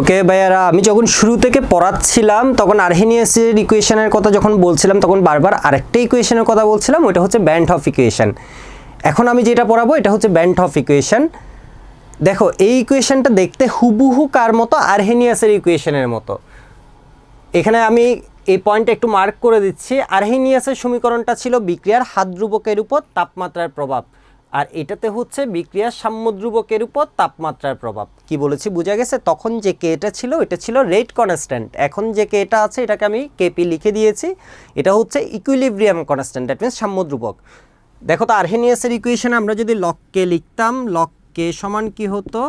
ওকে, ভাইয়ারা, আমি যখন শুরু থেকে পড়াচ্ছিলাম, তখন আর্হেনিয়াসের ইকুয়েশনের কথা যখন বলছিলাম, তখন বারবার আরেকটা ইকুয়েশনের কথা বলছিলাম ওটা হচ্ছে ব্যান্ড অফ ইকুয়েশন এখন আমি যেটা পড়াবো, এটা হচ্ছে ব্যান্ড অফ ইকুয়েশন দেখো, এই ইকুয়েশনটা দেখতে হুবহু কার মতো? আর্হেনিয়াসের ইকুয়েশনের মতো। এখানে আমি এই পয়েন্টটা একটু মার্ক করে দিচ্ছি। আর্হেনিয়াসের সমীকরণটা ছিল বিক্রিয়ার হাত ধ্রুবকের উপর তাপমাত্রার প্রভাব। আর এটাতে হচ্ছে বিক্রিয়ার সাম্যধ্রুবকের উপর তাপমাত্রার প্রভাব। কি বলেছি? বোঝা গেছে? তখন যে কেটা ছিল, এটা ছিল রেট কনস্ট্যান্ট। এখন যে কেটা আছে, এটাকে আমি কেপি লিখে দিয়েছি। এটা হচ্ছে ইকুইলিব্রিয়াম কনস্ট্যান্ট দ্যাট মিনস সাম্যধ্রুবক দেখো তো, আর্হেনিয়াসের ইকুয়েশনে আমরা যদি লক কে লিখতাম লক কে সমান কি হতো?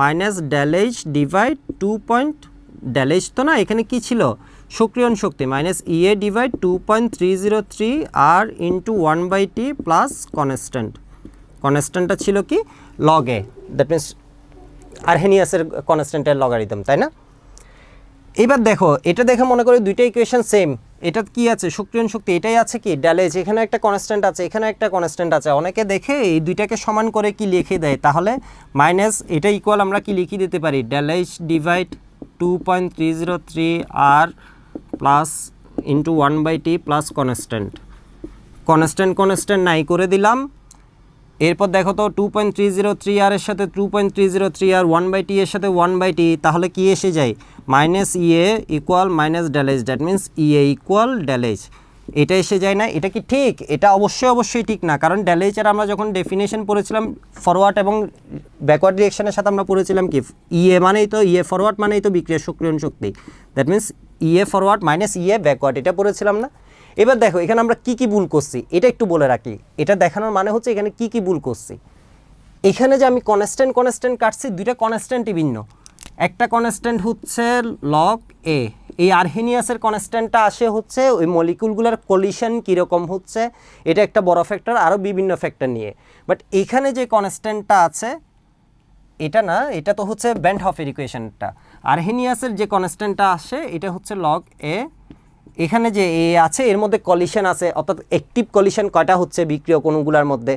মাইনাস ড্যালেজ ডিভাইড টু পয়েন্ট ড্যালেজ তো না, এখানে কি ছিল? সক্রিয়ণ শক্তি minus E A divide two point three zero three R into one by T plus constant কনস্ট্যান্টটা ছিল কি? লগ। এ দ্যাট মিনস আর্হেনিয়াসের কনস্ট্যান্টের লগারিদম, তাই না? এবার দেখো, এটা দেখে মনে করি দুইটা ইকুয়েশন সেম এটা কি আছে? সক্রিয়ণ শক্তি, এটাই আছে কি? ড্যালেজ এখানে একটা কনস্ট্যান্ট আছে, এখানে একটা কনস্ট্যান্ট আছে। অনেকে দেখে এই দুইটাকে সমান করে কি লিখে দেয়? তাহলে মাইনাস এটা ইকুয়াল আমরা কি লিখে দিতে পারি? ড্যালেজ divide two point three zero three R plus into one by T plus constant constant constant নাই করে দিলাম। এরপর দেখো তো two point three zero three R এর সাথে two point three zero three R one by T এর সাথে ওয়ান বাই টি তাহলে কি এসে যায়? Minus E A equal minus ড্যালেজ that means E A equal ড্যালেজ এটা এসে যায় না, এটা কি ঠিক? এটা অবশ্যই অবশ্যই ঠিক না, কারণ ড্যালেজের আমরা যখন ডেফিনেশন পড়েছিলাম ফরওয়ার্ড এবং ব্যাকওয়ার্ড ডিরেকশনের সাথে আমরা পড়েছিলাম কি? ইএ মানেই তো ইএ ফরওয়ার্ড মানেই তো বিক্রিয়া সক্রিয়ণ শক্তি that means E A forward minus E A backward এটা পড়েছিলাম না? এবার দেখো, এখানে আমরা কি কি ভুল করছি? এটা একটু বলে রাখি। এটা দেখানোর মানে হচ্ছে এখানে কি কি ভুল করছি। এখানে যে আমি কনস্ট্যান্ট কনস্ট্যান্ট কাটছি, দুইটা কনস্ট্যান্টই ভিন্ন। একটা কনস্ট্যান্ট হচ্ছে লক এ এই আর্হেনিয়াসের কনস্ট্যান্টটা আসে হচ্ছে ওই মলিকুলগুলোর কলিশন কীরকম হচ্ছে, এটা একটা বড় ফ্যাক্টর আরও বিভিন্ন ফ্যাক্টর নিয়ে। বাট এখানে যে কনস্ট্যান্টটা আছে, এটা না, এটা তো হচ্ছে ব্যান্ড হফের ইকুয়েশনটা আর্হেনিয়াসের যে কনস্ট্যান্টটা আসে, এটা হচ্ছে লগ এ এখানে যে এ আছে, এর মধ্যে কলিশন আছে, অর্থাৎ অ্যাক্টিভ কলিশন কয়টা হচ্ছে বিক্রিয় কোণগুলোর মধ্যে।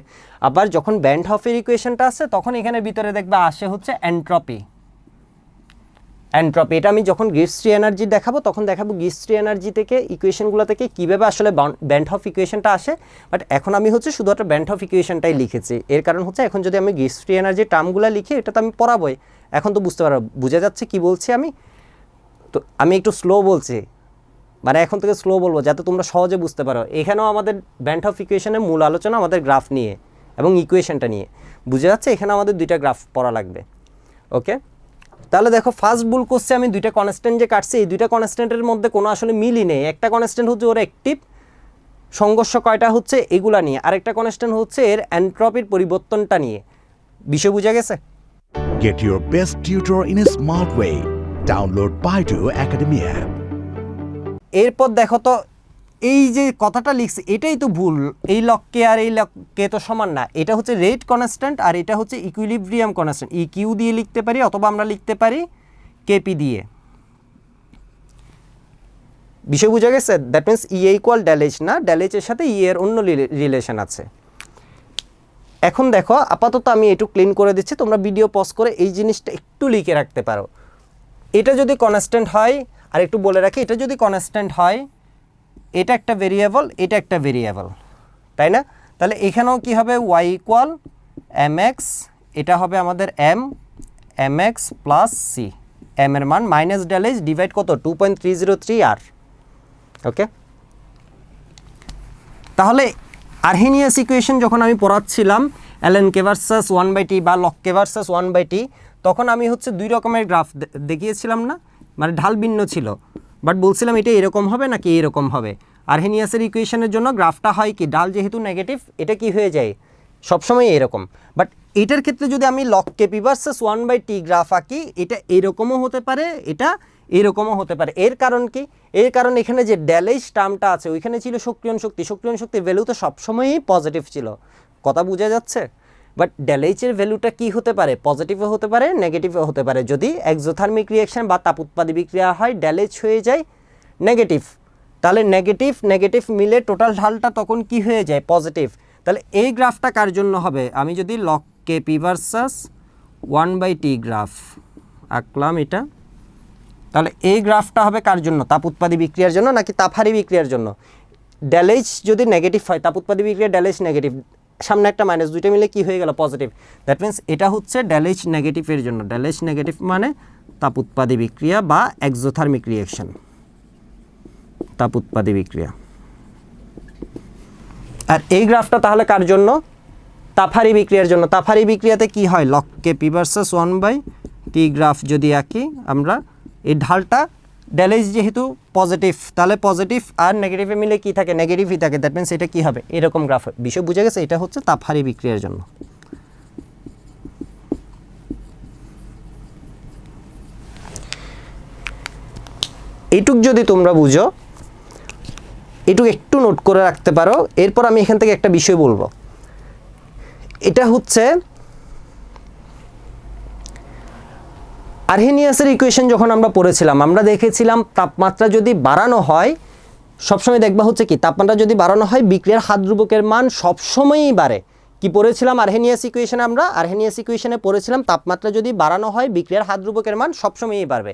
আবার যখন ব্যান্ড হফের ইকুয়েশনটা আসে, তখন এখানে ভিতরে দেখবে আসে হচ্ছে অ্যান্ট্রপি অ্যান্ট্রপি এটা আমি যখন গিফস্ট্রি এনার্জি দেখাবো, তখন দেখাবো গিফস্ট্রি এনার্জি থেকে ইকুয়েশনগুলো থেকে কীভাবে আসলে ব্যান্ড অফ ইকুয়েশনটা আসে। বাট এখন আমি হচ্ছে শুধু একটা ব্যান্ড অফ ইকুয়েশনটাই লিখেছি। এর কারণ হচ্ছে এখন যদি আমি গিফস্ট্রি এনার্জির টার্মগুলো লিখি, এটা তো আমি পড়াবোই। এখন তো বুঝতে পারব বোঝা যাচ্ছে কি বলছি আমি? তো আমি একটু স্লো বলছি। মানে এখন থেকে স্লো বলব, যাতে তোমরা সহজে বুঝতে পারো। এখানেও আমাদের ব্যান্ড অফ ইকুয়েশনের মূল আলোচনা আমাদের গ্রাফ নিয়ে এবং ইকুয়েশনটা নিয়ে। বুঝে যাচ্ছে? এখানে আমাদের দুইটা গ্রাফ পড়া লাগবে। ওকে তাহলে দেখো ফার্স্ট ভুল করছে, আমি দুইটা কনস্ট্যান্ট যে কাটছি, এই দুইটা কনস্ট্যান্টের মধ্যে কোনো আসলে মিলই নেই। একটা কনস্ট্যান্ট হচ্ছে ওর অ্যাক্টিভ সংঘর্ষ কয়টা হচ্ছে এগুলা নিয়ে। আরেকটা কনস্ট্যান্ট হচ্ছে এর অ্যান্ট্রপির পরিবর্তনটা নিয়ে। বিষয় বুঝা গেছে? Get your best tutor in a smart way. Download Baidu Academy app. এরপর দেখো তো, এই যে কথাটা লিখছে, এটাই তো ভুল। এই লককে আর এই লককে তো সমান না। এটা হচ্ছে রেট কনস্ট্যান্ট আর এটা হচ্ছে ইকুইলিব্রিয়াম কনস্ট্যান্ট ই কিউ দিয়ে লিখতে পারি অথবা আমরা লিখতে পারি কেপি দিয়ে। বিষয় বুঝা গেছে? দ্যাট মিন্স ই ইকুয়াল ড্যালেজ না ড্যালেজের সাথে ই এর অন্য রিলেশন আছে। এখন দেখো, আপাতত আমি একটু ক্লিন করে দিচ্ছি। তোমরা ভিডিও পজ করে এই জিনিসটা একটু লিখে রাখতে পারো। এটা যদি কনস্ট্যান্ট হয় আর একটু বলে রাখি, এটা যদি কনস্ট্যান্ট হয়, এটা একটা ভেরিয়েবল এটা একটা ভেরিয়েবল তাই না? তাহলে এখানেও কি হবে? ওয়াই ইকুয়াল এম এক্স এটা হবে আমাদের M M X plus C M এর মান মাইনাস ড্যালেজ ডিভাইড কত? Two point three zero three R okay তাহলে আর্হেনিয়াস ইকুয়েশন যখন আমি পড়াচ্ছিলাম Allen K versus one by T বা log K versus one by T তখন আমি হচ্ছে দুই রকমের গ্রাফ দেখিয়েছিলাম না? মানে ঢাল ভিন্ন ছিল। বাট বলছিলাম এটা এরকম হবে নাকি এরকম হবে? আর্হেনিয়াসের ইকুয়েশনের জন্য গ্রাফটা হয় কি ডাল যেহেতু নেগেটিভ এটা কি হয়ে যায়? সবসময় এরকম। বাট এটার ক্ষেত্রে যদি আমি log KP versus one by T graph আঁকি, এটা এরকমও হতে পারে, এটা এরকমও হতে পারে। এর কারণ কি? এর কারণ এখানে যে ড্যালেজ টার্মটা আছে, ওইখানে ছিল সক্রিয়ণ শক্তি। সক্রিয়ণ শক্তির ভ্যালু তো সবসময়ই পজিটিভ ছিল। কথা বোঝা যাচ্ছে? বাট ড্যালেজের ভ্যালুটা কি হতে পারে? পজিটিভও হতে পারে নেগেটিভও হতে পারে। যদি এক্সোথার্মিক রিয়াকশন বা তাপ উৎপাদী বিক্রিয়া হয় ড্যালেজ হয়ে যায় নেগেটিভ তাহলে নেগেটিভ নেগেটিভ মিলে টোটাল ঢালটা তখন কি হয়ে যায়? পজিটিভ তাহলে এই গ্রাফটা কার জন্য হবে? আমি যদি log K P versus one by T graph আঁকলাম এটা। তাহলে এই গ্রাফটা হবে কার জন্য? তাপ উৎপাদী বিক্রিয়ার জন্য নাকি তাপহারি বিক্রিয়ার জন্য? ড্যালেজ যদি নেগেটিভ হয় তাপ উৎপাদী বিক্রিয়া ড্যালেজ নেগেটিভ সামনে একটা মাইনাস দুইটা মিলে কি হয়ে গেল? পজিটিভ দ্যাট মিন্স এটা হচ্ছে ড্যালেজ নেগেটিভের জন্য। ড্যালেজ নেগেটিভ মানে তাপ উৎপাদী বিক্রিয়া বা এক্সোথার্মিক রিয়েকশন তাপ উৎপাদী বিক্রিয়া। আর এই গ্রাফটা তাহলে কার জন্য? তাফারি বিক্রিয়ার জন্য। তাফারি বিক্রিয়াতে কি হয়? Log K P versus one by T graph যদি আঁকি আমরা, এই ঢালটা ড্যালেজ যেহেতু পজিটিভ তাহলে পজিটিভ আর নেগেটিভে মিলে কি থাকে? নেগেটিভই থাকে দ্যাট মিনস এটা কি হবে? এরকম গ্রাফ বিষয় বুঝে গেছে? এটা হচ্ছে তাফারি বিক্রিয়ার জন্য। এটুক যদি তোমরা বুঝো, এটুক একটু নোট করে রাখতে পারো। এরপর আমি এখান থেকে একটা বিষয় বলব। এটা হচ্ছে আর্হেনিয়াসের ইকুয়েশন যখন আমরা পড়েছিলাম, আমরা দেখেছিলাম তাপমাত্রা যদি বাড়ানো হয়, সবসময় দেখবা হচ্ছে কি, তাপমাত্রা যদি বাড়ানো হয়, বিক্রিয়ার হাত ধ্রুবকের মান সবসময়ই বাড়ে। কি পড়েছিলাম? আর্হেনিয়াস ইকুয়েশনে আমরা, আর্হেনিয়াস ইকুয়েশনে পড়েছিলাম, তাপমাত্রা যদি বাড়ানো হয়, বিক্রিয়ার হাত ধ্রুবকের মান সবসময়ই বাড়বে।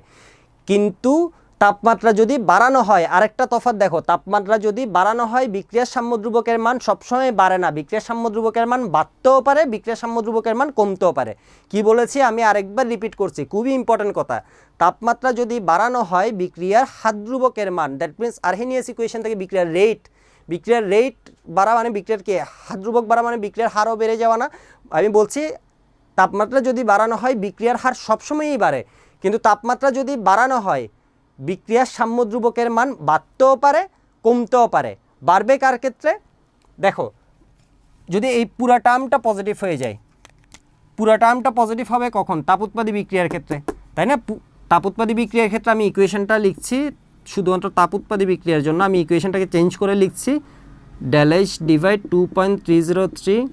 কিন্তু তাপমাত্রা যদি বাড়ানো হয়, আরেকটা তফাৎ দেখো, তাপমাত্রা যদি বাড়ানো হয়, বিক্রিয়ার সাম্যদ্রুবকের মান সবসময় বাড়ে না। বিক্রিয়ার সাম্যদ্রুবকের মান বাড়তেও পারে, বিক্রিয়ার সাম্যদ্রুবকের মান কমতেও পারে। কি বলেছি? আমি আরেকবার রিপিট করছি, খুবই ইম্পর্টেন্ট কথা। তাপমাত্রা যদি বাড়ানো হয়, বিক্রিয়ার হাতদ্রুবকের মান দ্যাট মিনস আর্হেনিয়াস ইকুয়েশন থেকে বিক্রিয়ার রেট বিক্রিয়ার রেট বাড়া মানে বিক্রিয়ার কে? হাতদ্রুবক বাড়া মানে বিক্রিয়ার হারও বেড়ে যাওয়া না। আমি বলছি, তাপমাত্রা যদি বাড়ানো হয়, বিক্রিয়ার হার সবসময়ই বাড়ে। কিন্তু তাপমাত্রা যদি বাড়ানো হয় বিক্রিয়ার সাম্যদ্রুবকের মান বাড়তেও পারে, কমতেও পারে। বাড়বে কার ক্ষেত্রে? দেখো, যদি এই পুরা টার্মটা পজিটিভ হয়ে যায়, পুরা টার্মটা পজিটিভ হবে কখন? তাপ উৎপাদী বিক্রিয়ার ক্ষেত্রে। তাই না? পু- তাপ উৎপাদী বিক্রিয়ার ক্ষেত্রে আমি ইকুয়েশনটা লিখছি, শুধুমাত্র তাপ উৎপাদী বিক্রিয়ার জন্য আমি ইকুয়েশনটাকে চেঞ্জ করে লিখছি। ড্যালেজ divide two point three zero three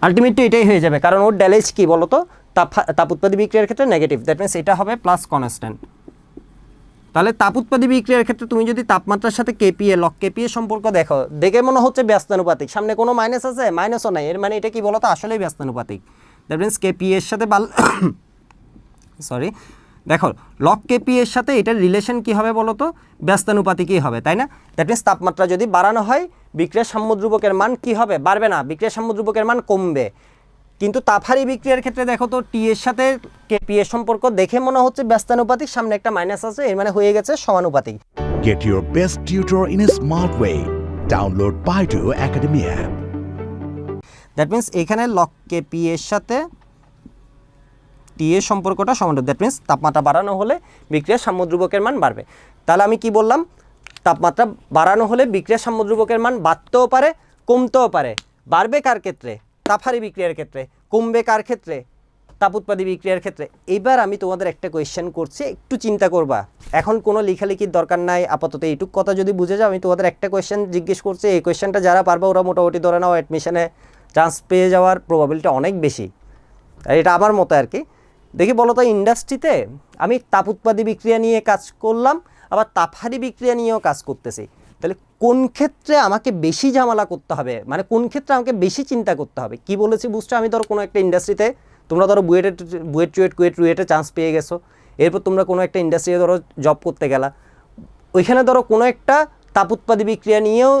ultimately এটাই হয়ে যাবে, কারণ ওর ড্যালেজ কি বলতো? তাপ তাপ উৎপাদী বিক্রিয়ার ক্ষেত্রে নেগেটিভ দ্যাট মিনস এটা হবে প্লাস কনস্ট্যান্ট তাহলে তাপ উৎপাদী বিক্রিয়ার ক্ষেত্রে তুমি যদি তাপমাত্রার সাথে কেপিএ লক কেপিএ সম্পর্ক দেখো, দেখে মনে হচ্ছে ব্যস্তানুপাতিক। সামনে কোনো মাইনাস আছে? মাইনাসও নাই। এর মানে এটা কি বলতো? আসলেই ব্যস্তানুপাতিক। দ্যাট মিনস কেপিএ এর সাথে বাল সরি দেখো লক কেপি এর সাথে এটার রিলেশন কি হবে বলো তো ব্যস্তানুপাতিকই হবে, তাই না? দ্যাট মিনস তাপমাত্রা যদি বাড়ানো হয় বিক্রিয়ার সাম্যদ্রুবকের মান কি হবে? বাড়বে না। বিক্রিয়ার সাম্যদ্রুবকের মান কমবে। কিন্তু তাফারি বিক্রিয়ার ক্ষেত্রে দেখো তো টি এর সাথে কেপি এর সম্পর্ক দেখে মনে হচ্ছে ব্যস্তানুপাতিক সামনে একটা মাইনাস আছে এর মানে হয়ে গেছে সমানুপাতিক। Get your best tutor in a smart way. Download Baidu Academy app. That means এখানে লক কেপি এর সাথে টি এর সম্পর্কটা সমান দ্যাট মিন্স তাপমাত্রা বাড়ানো হলে বিক্রিয়ার সাম্যদ্রুবকের মান বাড়বে। তাহলে আমি কি বললাম? তাপমাত্রা বাড়ানো হলে বিক্রিয়ার সাম্যদ্রুবকের মান বাড়তেও পারে কমতেও পারে। বাড়বে কার ক্ষেত্রে? তাপহারি বিক্রিয়ার ক্ষেত্রে, কমবে কার ক্ষেত্রে তাপ উৎপাদী বিক্রিয়ার ক্ষেত্রে? এবার আমি তোমাদের একটা কোয়েশ্চেন করছি, একটু চিন্তা করবা। এখন কোনো লেখালেখির দরকার নাই, আপাতত এইটুক কথা যদি বুঝে যাও, আমি তোমাদের একটা কোয়েশ্চেন জিজ্ঞেস করছি, এই কোয়েশ্চেনটা যারা পারবে ওরা মোটামুটি ধরে নাও অ্যাডমিশনে চান্স পেয়ে যাওয়ার প্রবাবিলিটি অনেক বেশি। এটা আমার মতো আর কি। দেখি বলো তো ইন্ডাস্ট্রিতে আমি তাপ উৎপাদী বিক্রিয়া নিয়ে কাজ করলাম, আবার তাপহারি বিক্রিয়া নিয়েও কাজ করতেছি। তাহলে কোন ক্ষেত্রে আমাকে বেশি ঝামেলা করতে হবে? মানে কোন ক্ষেত্রে আমাকে বেশি চিন্তা করতে হবে? কি বলেছি বুঝছ? আমি ধরো কোনো একটা ইন্ডাস্ট্রিতে তোমরা ধরো বুয়েটে বুয়েট চুয়েট কুয়েট রুয়েটে চান্স পেয়ে গেছো। এরপর তোমরা কোনো একটা ইন্ডাস্ট্রিতে ধরো জব করতে গেলা। ওইখানে ধরো কোনো একটা তাপ উৎপাদী বিক্রিয়া নিয়েও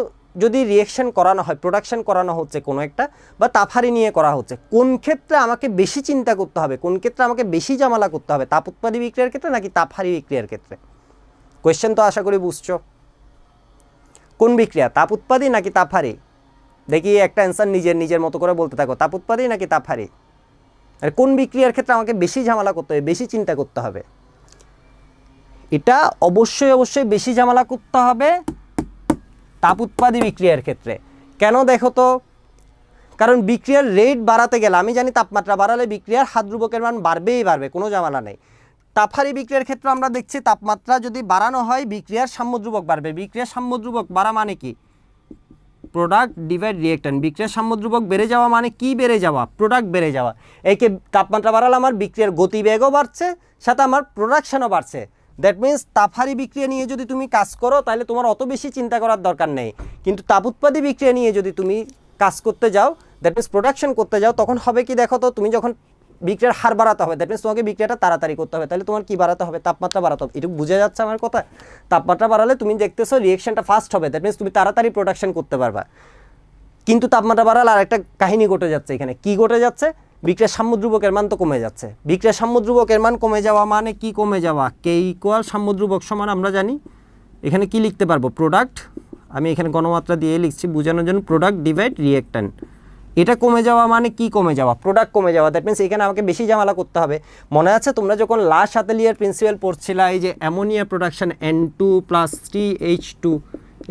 যদি রিয়েকশন করানো হয় প্রোডাকশন করানো হচ্ছে কোনো একটা বা তাপহারি নিয়ে করা হচ্ছে, কোন ক্ষেত্রে আমাকে বেশি চিন্তা করতে হবে? কোন ক্ষেত্রে আমাকে বেশি জামালা করতে হবে? তাপ উৎপাদী বিক্রিয়ার ক্ষেত্রে নাকি তাপহারি বিক্রিয়ার ক্ষেত্রে? কোয়েশ্চেন তো আশা করি বুঝছ। কোন বিক্রিয়া, তাপ উৎপাদী নাকি তাপহারি দেখি একটা অ্যান্সার নিজের নিজের মতো করে বলতে থাকো, তাপ উৎপাদী নাকি তাপহারি আর কোন বিক্রিয়ার ক্ষেত্রে আমাকে বেশি ঝামেলা করতে হবে, বেশি চিন্তা করতে হবে? এটা অবশ্যই অবশ্যই বেশি ঝামেলা করতে হবে তাপ উৎপাদী বিক্রিয়ার ক্ষেত্রে। কেন দেখো তো? কারণ বিক্রিয়ার রেট বাড়াতে গেলে, আমি জানি তাপমাত্রা বাড়ালে বিক্রিয়ার হাত ধ্রুবকের মান বাড়বেই, বাড়বে, কোনো ঝামেলা নেই। তাপহারি বিক্রিয়ার ক্ষেত্রে আমরা দেখছি তাপমাত্রা যদি বাড়ানো হয়, বিক্রিয়ার সাম্যদ্রুবক বাড়বে। বিক্রিয়ার সাম্যদ্রুবক বাড়া মানে কি? প্রোডাক্ট ডিভাইড রিয়েক্ট্যান্ট বিক্রিয়ার সাম্যদ্রুবক বেড়ে যাওয়া মানে কি বেড়ে যাওয়া? প্রোডাক্ট বেড়ে যাওয়া। একে তাপমাত্রা বাড়ালে আমার বিক্রিয়ার গতিবেগও বাড়ছে, সাথে আমার প্রোডাকশানও বাড়ছে। দ্যাট মিন্স তাপহারি বিক্রিয়া নিয়ে যদি তুমি কাজ করো, তাহলে তোমার অত বেশি চিন্তা করার দরকার নেই। কিন্তু তাপ উৎপাদী বিক্রিয়া নিয়ে যদি তুমি কাজ করতে যাও দ্যাট মিন্স প্রোডাকশন করতে যাও, তখন হবে কি দেখো তো, তুমি যখন বিক্রিয়ার হার বাড়াতে হবে। দ্যাট মিনস তোমাকে বিক্রিয়াটা তাড়াতাড়ি করতে হবে। তাহলে তোমার কি বাড়াতে হবে? তাপমাত্রা বাড়াতে হবে। এটুকু বুঝে যাচ্ছে আমার কথা? তাপমাত্রা বাড়ালে তুমি দেখতেছো রিয়েকশনটা ফাস্ট হবে। দ্যাট মিনস তুমি তাড়াতাড়ি প্রোডাকশন করতে পারবা। কিন্তু তাপমাত্রা বাড়ালে আর একটা কাহিনী ঘটে যাচ্ছে এখানে। কি ঘটে যাচ্ছে? বিক্রিয়ার সাম্যদ্রুবকের মান তো কমে যাচ্ছে। বিক্রিয়ার সাম্যদ্রুবকের মান কমে যাওয়া মানে কি কমে যাওয়া? কে ইকুয়াল সাম্যদ্রুবক সমান আমরা জানি। এখানে কি লিখতে পারব? প্রোডাক্ট আমি এখানে গণমাত্রা দিয়ে লিখছি। বোঝানোর জন্য প্রোডাক্ট ডিভাইড রিয়েক্ট্যান্ট এটা কমে যাওয়া মানে কি কমে যাওয়া? প্রোডাক্ট কমে যাওয়া। দ্যাট মিনস এখানে আমাকে বেশি ঝামেলা করতে হবে। মনে আছে তোমরা যখন লাস্ট সাতেলিয়ার প্রিন্সিপাল পড়ছিলা, এই যে ammonia production N two plus three H two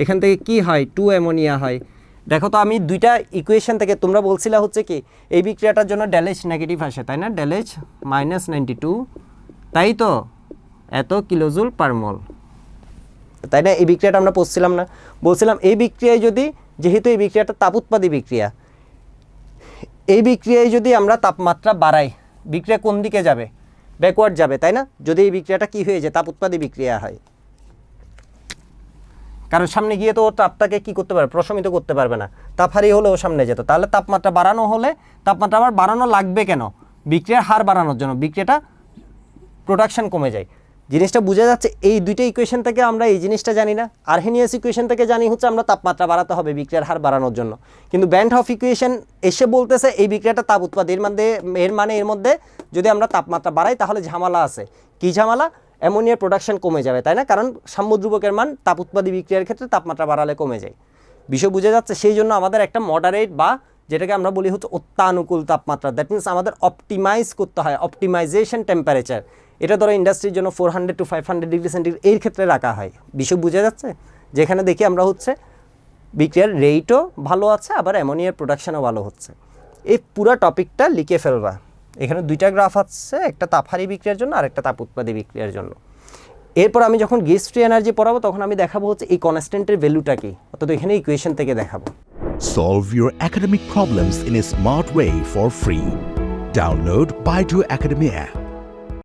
এখান থেকে কি হয়? টু অ্যামোনিয়া হয়। দেখো তো আমি দুইটা ইকুয়েশন থেকে তোমরা বলছিলা হচ্ছে কি, এই বিক্রিয়াটার জন্য ড্যালেজ নেগেটিভ আসে, তাই না? ড্যালেজ মাইনাস নাইনটি টু তাই তো? এত কিলোজুল পার মল তাই না? এই বিক্রিয়াটা আমরা পড়ছিলাম না। বলছিলাম এই বিক্রিয়ায় যদি, যেহেতু এই বিক্রিয়াটা তাপ উৎপাদী বিক্রিয়া এই বিক্রিয়ায় যদি আমরা তাপমাত্রা বাড়াই, বিক্রিয়া কোন দিকে যাবে? ব্যাকওয়ার্ড যাবে, তাই না? যদি এই বিক্রিয়াটা কি হয়ে যায়? তাপ উৎপাদী বিক্রিয়া হয়। কারণ সামনে গিয়ে তো তাপটাকে কি করতে পারবে? প্রশমিত করতে পারবে না। তাপ হারিয়ে হলেও সামনে যেত। তাহলে তাপমাত্রা বাড়ানো হলে তাপমাত্রা আবার বাড়ানো লাগবে কেন? বিক্রিয়ার হার বাড়ানোর জন্য। বিক্রিয়াটা প্রোডাকশান কমে যায়। জিনিসটা বোঝা যাচ্ছে, এই দুইটা ইকুয়েশন থেকে আমরা এই জিনিসটা জানি না। আরহেনিয়াস ইকুয়েশন থেকে জানি হচ্ছে আমরা তাপমাত্রা বাড়াতে হবে বিক্রিয়ার হার বাড়ানোর জন্য। কিন্তু ব্যান্ড অফ ইকুয়েশন এসে বলতেছে এই বিক্রিয়াটা তাপ উৎপাদ, এর মধ্যে, এর মানে এর মধ্যে যদি আমরা তাপমাত্রা বাড়াই তাহলে ঝামেলা আছে। কি ঝামেলা? অ্যামোনিয়ার প্রোডাকশন কমে যাবে, তাই না? কারণ সাম্যদ্রুবকের মান তাপ উৎপাদী বিক্রিয়ার ক্ষেত্রে তাপমাত্রা বাড়ালে কমে যায়। বিষয় বুঝে যাচ্ছে, সেই জন্য আমাদের একটা মডারেট বা যেটাকে আমরা বলি হচ্ছে অত্যানুকূল তাপমাত্রা। দ্যাট মিনস আমাদের অপটিমাইজ করতে হয় অপটিমাইজেশন টেম্পারেচার এটা ধরো ইন্ডাস্ট্রির জন্য four hundred to five hundred degree centigrade এর ক্ষেত্রে রাখা হয়। বিষয় বুঝে যাচ্ছে? যেখানে দেখি আমরা হচ্ছে বিক্রিয়ার রেটও ভালো আছে, আবার অ্যামোনিয়ার প্রোডাকশনও ভালো হচ্ছে। এই পুরো টপিকটা লিখে ফেলবা। এখানে দুইটা গ্রাফ আছে, একটা তাপহারি বিক্রিয়ার জন্য আর একটা তাপ উৎপাদী বিক্রিয়ার জন্য। এরপর আমি যখন গেস ফ্রি এনার্জি পড়াবো, তখন আমি দেখাবো হচ্ছে এই কনস্ট্যান্টের ভ্যালুটা কি। অর্থাৎ এখানে ইকুয়েশন থেকে দেখাবো। Solve your academic problems in a smart way for free. Download Baidu Academy app.